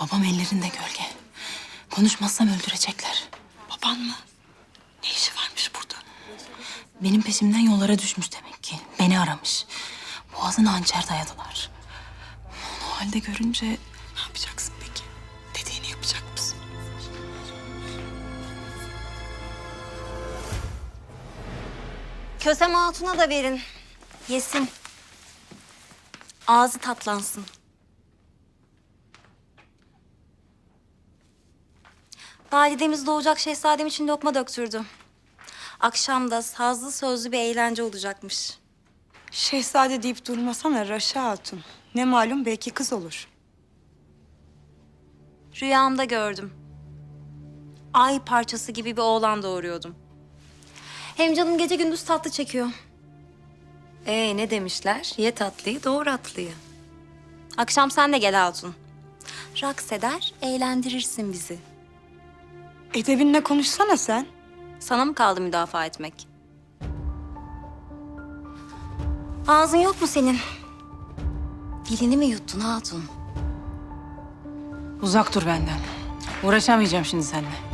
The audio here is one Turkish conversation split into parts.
Babam ellerinde gölge. Konuşmazsam öldürecekler. Baban mı? Ne işi varmış burada? Benim peşimden yollara düşmüş demek ki. Beni aramış. Boğazına hançer dayadılar. Onu o halde görünce Kösem Hatun'a da verin. Yesin. Ağzı tatlansın. Validemiz doğacak şehzadem için lokma döktürdü. Akşam da sazlı sözlü bir eğlence olacakmış. Şehzade deyip durmasana Raşa Hatun. Ne malum belki kız olur. Rüyamda gördüm. Ay parçası gibi bir oğlan doğuruyordum. Hem canım gece gündüz tatlı çekiyor. Ee ne demişler? Ye tatlıyı, doğur atlıyı. Akşam sen de gel Hatun. Raks eder, eğlendirirsin bizi. Edebinle konuşsana sen. Sana mı kaldı müdafaa etmek? Ağzın yok mu senin? Dilini mi yuttun Hatun? uzak dur benden. Uğraşamayacağım şimdi seninle.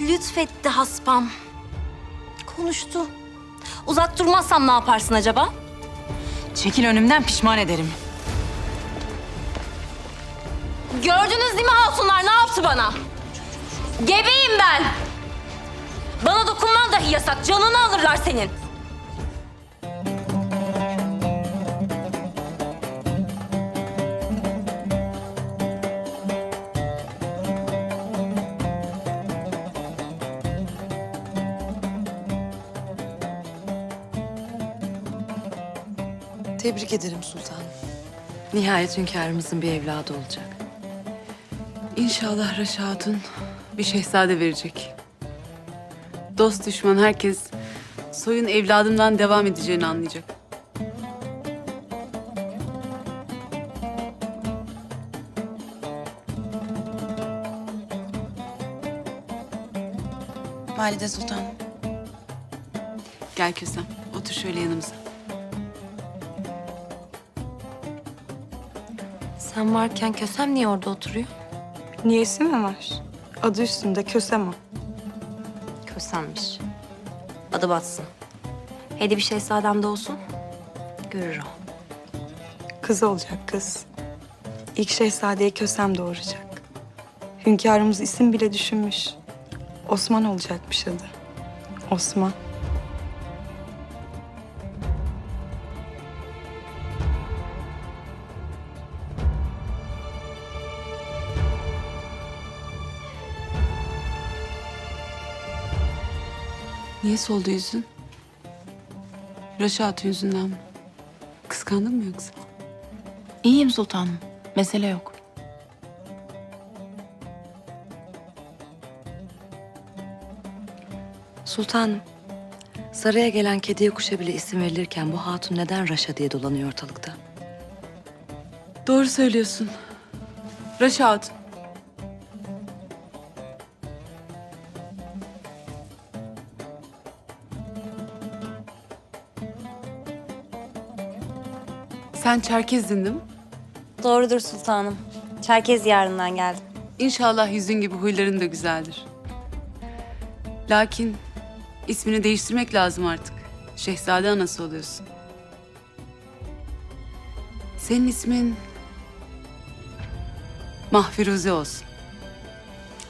Lütfetti haspam. Konuştu. Uzak durmazsam ne yaparsın acaba? Çekil önümden pişman ederim. Gördünüz değil mi hatunlar ne yaptı bana? Gebeyim ben. Bana dokunman dahi yasak. Canını alırlar senin. Tebrik ederim sultanım. Nihayet hünkârımızın bir evladı olacak. İnşallah Raşa Hatun bir şehzade verecek. Dost düşman herkes soyun evladımdan devam edeceğini anlayacak. Valide Sultanım. Gel Kösem, otur şöyle yanımıza. Sen varken Kösem niye orada oturuyor? Niyesi mi var? Adı üstünde Kösem o. Kösemmiş. Adı batsın. Hadi bir şehzadem de olsun. Görür o. Kız olacak kız. İlk şehzadeyi Kösem doğuracak. Hünkârımız isim bile düşünmüş. Osman olacakmış adı. Osman. Niye soldu yüzün? Raşa Hatun yüzünden mi? Kıskandın mı yoksa? İyiyim sultanım. Mesele yok. Sultanım, saraya gelen kediye kuşa bile isim verilirken bu hatun neden Raşa diye dolanıyor ortalıkta? Doğru söylüyorsun. Raşa Hatun. Sen Çerkezdin değil mi? Doğrudur sultanım. Çerkez yarından geldim. İnşallah yüzün gibi huyların da güzeldir. Lakin ismini değiştirmek lazım artık. Şehzade anası oluyorsun. Senin ismin Mahfiruze olsun.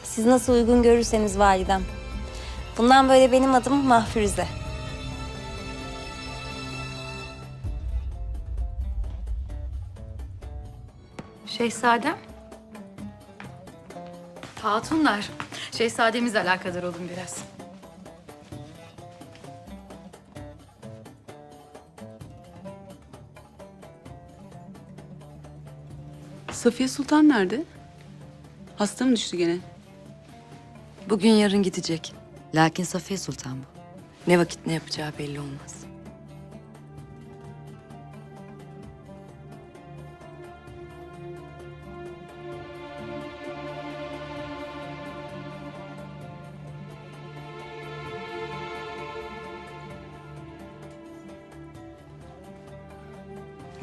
Siz nasıl uygun görürseniz validem. Bundan böyle benim adım Mahfiruze. Şehzadem. Hatunlar. Şehzademizle alakadar olun biraz. Safiye Sultan nerede? Hasta mı düştü gene? Bugün yarın gidecek. Lakin Safiye Sultan bu. Ne vakit ne yapacağı belli olmaz.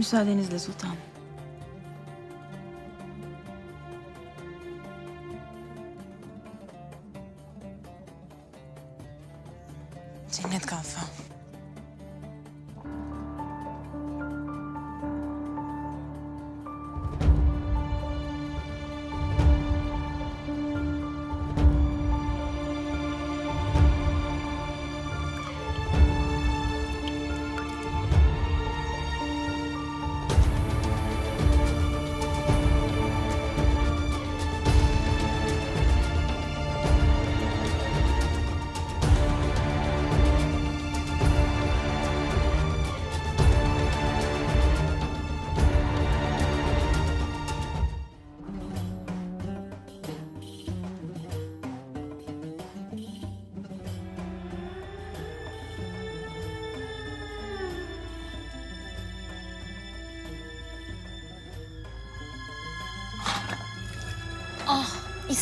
Müsaadenizle sultanım. Cennet kalfa.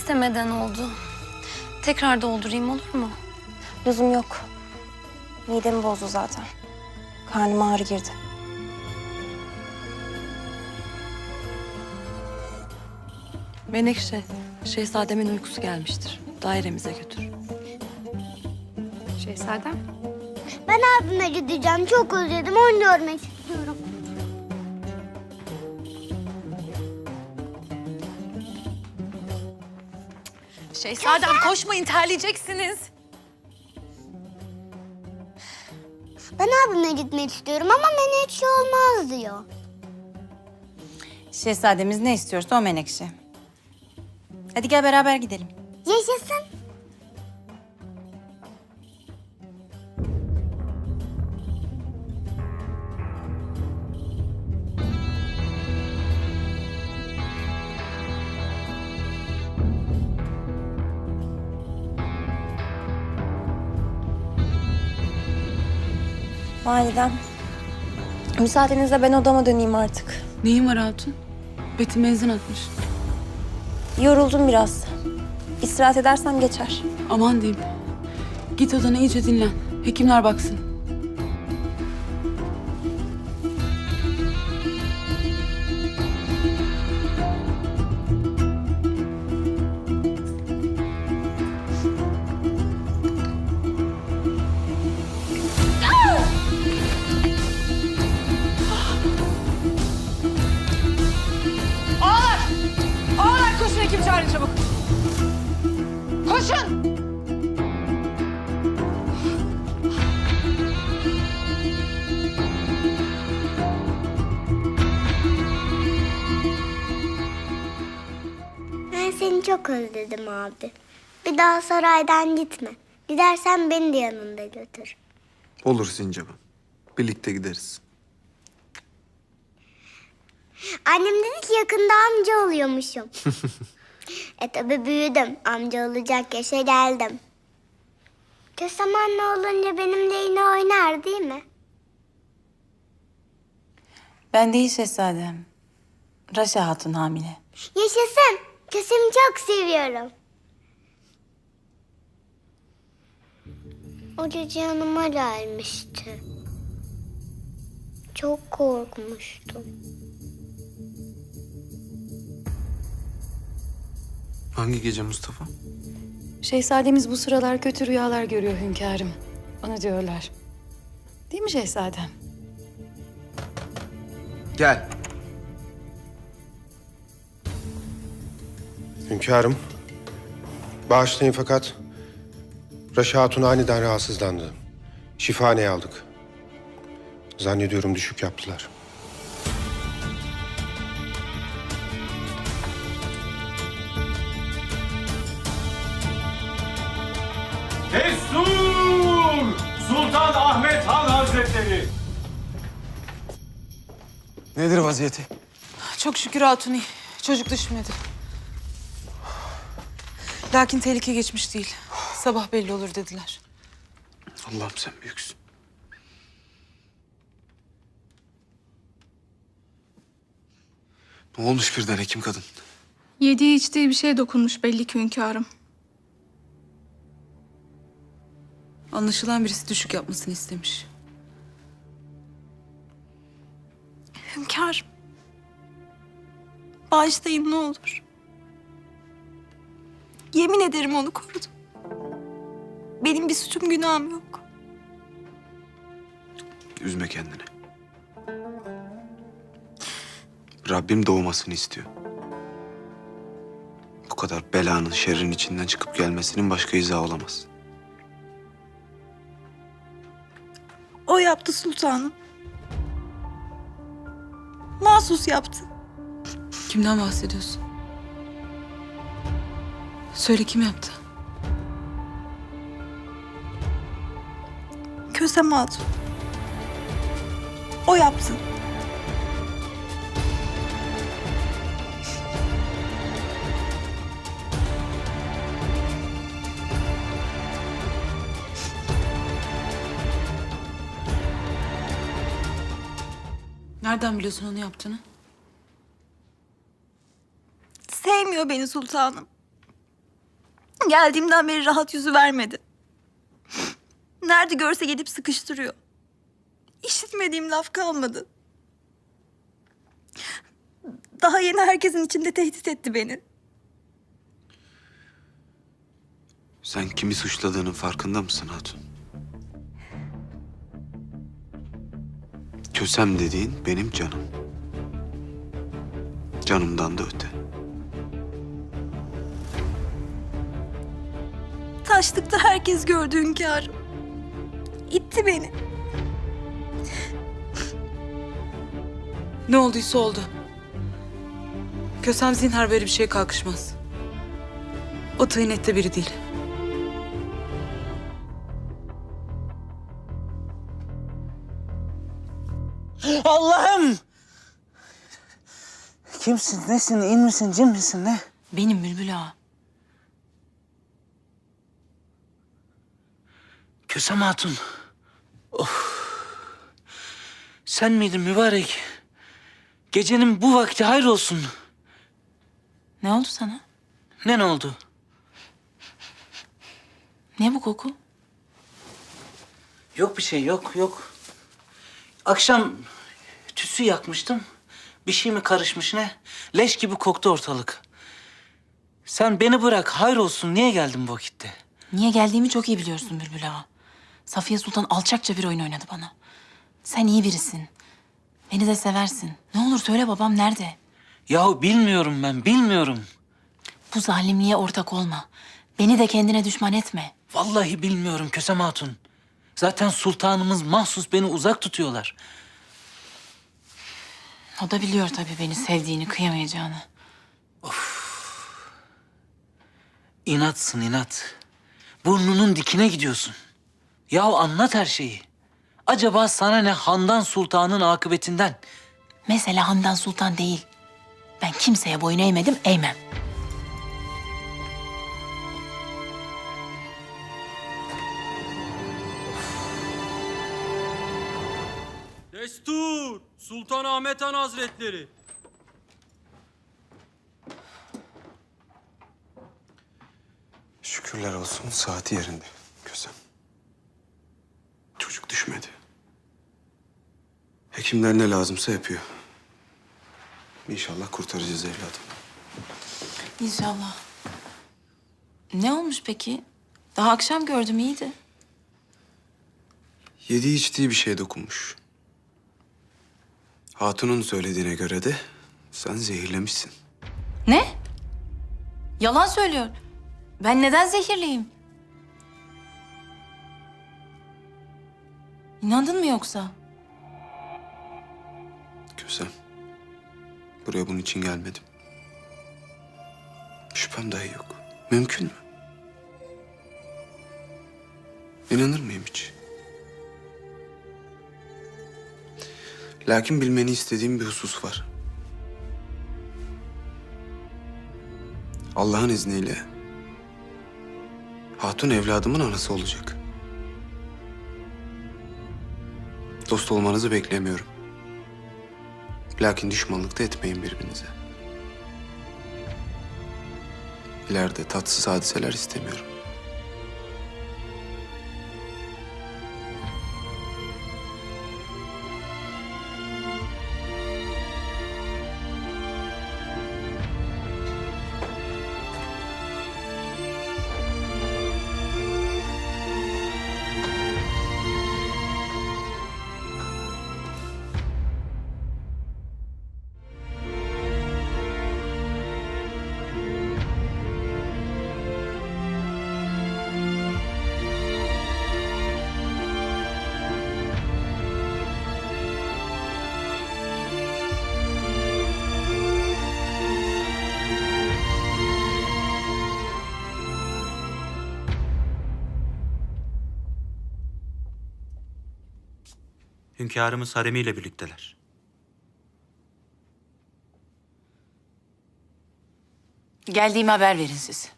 İstemeden oldu. Tekrar doldurayım olur mu? Lüzum yok. Midemi bozdu zaten. Karnıma ağrı girdi. Menekşe, şehzademin uykusu gelmiştir. Dairemize götür. Şehzadem. Ben abime gideceğim. Çok özledim. Onu görmek Şehzadem koşmayın terleyeceksiniz. Ben abime gitmek istiyorum ama menekşe olmaz diyor. Şehzademiz ne istiyorsa o menekşe. Hadi gel beraber gidelim. Yaşasın. Validem. Müsaadenizle ben odama döneyim artık. Neyin var Hatun? Betim benzin atmış. Yoruldum biraz. İstirahat edersem geçer. Aman diyeyim. Git odana iyice dinlen. Hekimler baksın. Çağırın çabuk. Koşun. Ben seni çok özledim abi. Bir daha saraydan gitme. Gidersen beni de yanında götür. Olur Sincap'ım. Birlikte gideriz. Annem dedi ki yakında amca oluyormuşum. e tabi büyüdüm. Amca olacak yaşa geldim. Kösem anne olunca benimle yine oynar değil mi? Ben değil şehzadem. Raşa Hatun hamile. Yaşasın. Kösem'i çok seviyorum. O gece yanıma gelmişti. Çok korkmuştum. Hangi gece Mustafa? Şehzademiz bu sıralar kötü rüyalar görüyor hünkârım. Onu diyorlar. Değil mi şehzadem? Gel. Hünkârım, bağışlayın fakat Raşa Hatun aniden rahatsızlandı. Şifaneye aldık. Zannediyorum düşük yaptılar. Nedir vaziyeti? Çok şükür Hatun iyi. Çocuk düşmedi. Lakin tehlike geçmiş değil. Sabah belli olur dediler. Allah'ım sen büyüksün. Ne olmuş birden hekim kadın? Yediği içtiği bir şeye dokunmuş belli ki hünkârım. Anlaşılan birisi düşük yapmasını istemiş. Bağışlayın ne olur. Yemin ederim onu korudum. Benim bir suçum günahım yok. Üzme kendini. Rabbim doğmasını istiyor. Bu kadar belanın, şerrin içinden çıkıp gelmesinin başka izahı olamaz. O yaptı sultanım. Mahsus yaptı. Kimden bahsediyorsun? Söyle kim yaptı? Kösem Hatun. O yaptı. Nereden biliyorsun onu yaptığını? Sevmiyor beni sultanım. Geldiğimden beri rahat yüzü vermedi. Nerede görse gelip sıkıştırıyor. İşitmediğim laf kalmadı. Daha yeni herkesin içinde tehdit etti beni. Sen kimi suçladığının farkında mısın Hatun? Kösem dediğin benim canım. Canımdan da öte. Taşlıkta herkes gördü hünkârım. İtti beni. Ne olduysa oldu. Kösem zinhar böyle bir şeye kalkışmaz. O tıynette biri değil. Kimsin, nesin, in misin, cin misin, ne? Benim Bülbül Ağa. Kösem Hatun. Of. Sen miydin mübarek? Gecenin bu vakti hayır olsun. Ne oldu sana? Ne ne oldu? Ne bu koku? Yok bir şey, yok, yok. Akşam tütsü yakmıştım. Bir şey mi karışmış ne? Leş gibi koktu ortalık. Sen beni bırak, hayır olsun. Niye geldin bu vakitte? Niye geldiğimi çok iyi biliyorsun Bülbül Ağa. Safiye Sultan alçakça bir oyun oynadı bana. Sen iyi birisin. Beni de seversin. Ne olur söyle babam nerede? Yahu bilmiyorum ben, bilmiyorum. Bu zalimliğe ortak olma. Beni de kendine düşman etme. Vallahi bilmiyorum Kösem Hatun. Zaten sultanımız mahsus beni uzak tutuyorlar. O da biliyor tabii beni sevdiğini, kıyamayacağını. İnatsın inat. Burnunun dikine gidiyorsun. Yahu anlat her şeyi. Acaba sana ne Handan Sultan'ın akıbetinden? Mesela Handan Sultan değil. Ben kimseye boyun eğmedim, eğmem. Sultan Ahmet Han Hazretleri. Şükürler olsun saati yerinde Kösem. Çocuk düşmedi. Hekimler ne lazımsa yapıyor. İnşallah kurtaracağız evladım. İnşallah. Ne olmuş peki? Daha akşam gördüm iyiydi. Yediği içtiği bir şeye dokunmuş. Hatun'un söylediğine göre de sen zehirlemişsin. Ne? Yalan söylüyor. Ben neden zehirliyim? İnandın mı yoksa? Kösem. Buraya bunun için gelmedim. Şüphem dahi yok. Mümkün mü? İnanır mıyım hiç? Lakin bilmeni istediğim bir husus var. Allah'ın izniyle Hatun evladımın anası olacak. Dost olmanızı beklemiyorum. Lakin düşmanlık da etmeyin birbirinize. İleride tatsız hadiseler istemiyorum. Hünkârımız haremiyle birlikteler. Geldiğimi haber verin siz.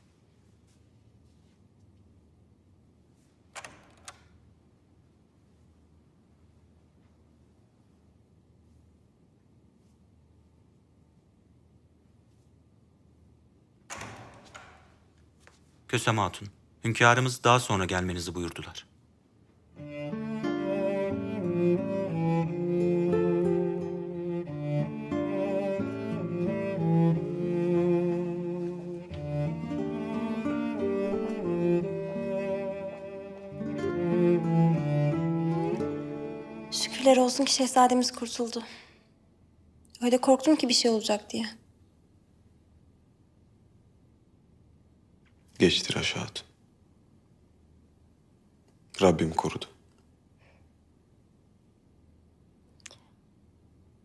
Kösem Hatun, hünkârımız daha sonra gelmenizi buyurdular. Şükürler olsun ki şehzademiz kurtuldu. Öyle korktum ki bir şey olacak diye. Geçti Raşa Hatun. Rabbim korudu.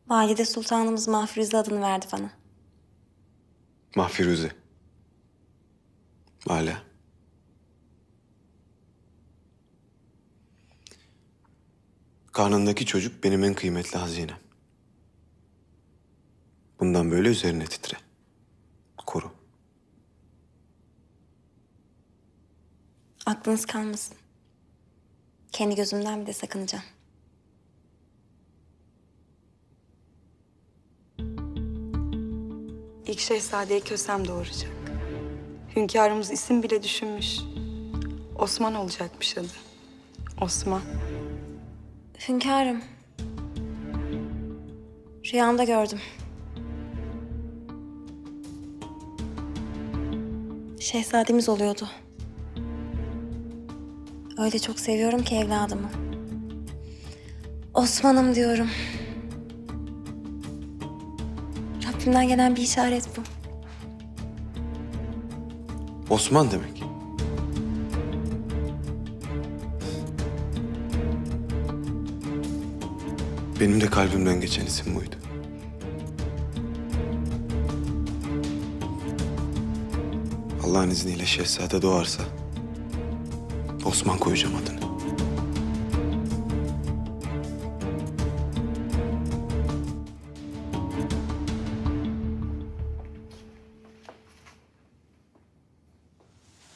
Valide Sultanımız Mahfiruze adını verdi bana. Mahfiruze. Hala. Karnındaki çocuk benim en kıymetli hazinem. Bundan böyle üzerine titre. Koru. Aklınız kalmasın. Kendi gözümden bir de sakınacağım. İlk şehzadeyi Kösem doğuracak. Hünkârımız isim bile düşünmüş. Osman olacakmış adı. Osman. Hünkârım. Rüyamda gördüm. Şehzademiz oluyordu. Öyle çok seviyorum ki evladımı. Osman'ım diyorum. Rabbimden gelen bir işaret bu. Osman demek. Benim de kalbimden geçen isim buydu. Allah'ın izniyle şehzade doğarsa Osman koyacağım adını.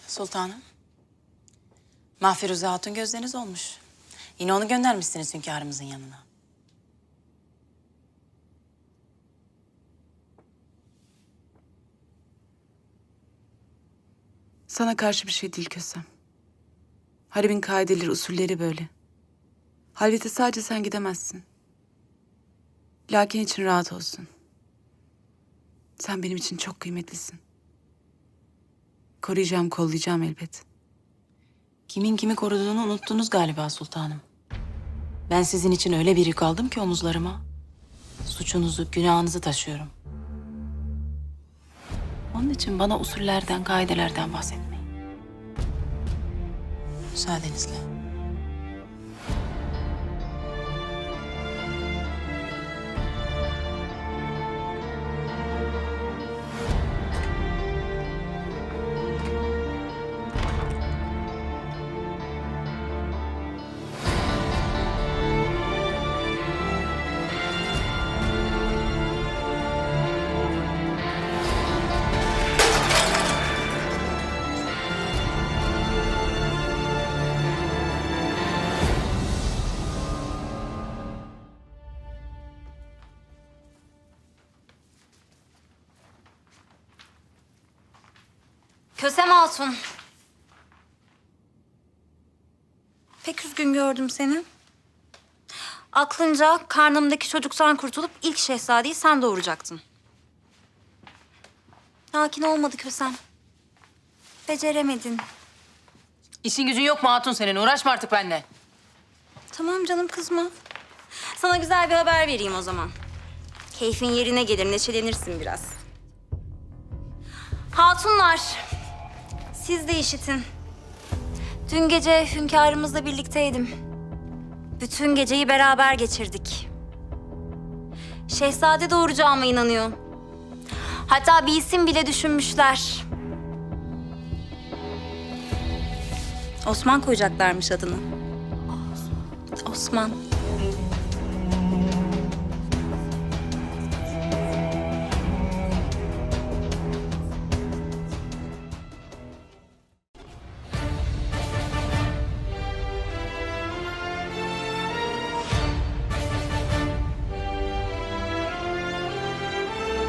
Sultanım. Mahfiruze Hatun gözleriniz olmuş. Yine onu göndermişsiniz hünkârımızın yanına. Sana karşı bir şey değil Kösem. Harbin kaideleri, usulleri böyle. Halvete sadece sen gidemezsin. Lakin için rahat olsun. Sen benim için çok kıymetlisin. Koruyacağım, kollayacağım elbet. Kimin kimi koruduğunu unuttunuz galiba sultanım. Ben sizin için öyle bir yük aldım ki omuzlarıma. Suçunuzu, günahınızı taşıyorum. Onun için bana usullerden, kaidelerden bahsetmeyin. Müsaadenizle. Kösem Hatun. Pek üzgün gördüm seni. Aklınca karnımdaki çocuktan kurtulup ilk şehzadeyi sen doğuracaktın. Lakin olmadı Kösem. Beceremedin. İşin gücün yok mu hatun senin? Uğraşma artık benimle. Tamam canım kızma. Sana güzel bir haber vereyim o zaman. Keyfin yerine gelir, neşelenirsin biraz. Hatunlar, siz de işitin. Dün gece hünkârımızla birlikteydim. Bütün geceyi beraber geçirdik. Şehzade doğuracağıma inanıyor. Hatta bir isim bile düşünmüşler. Osman koyacaklarmış adını. Osman.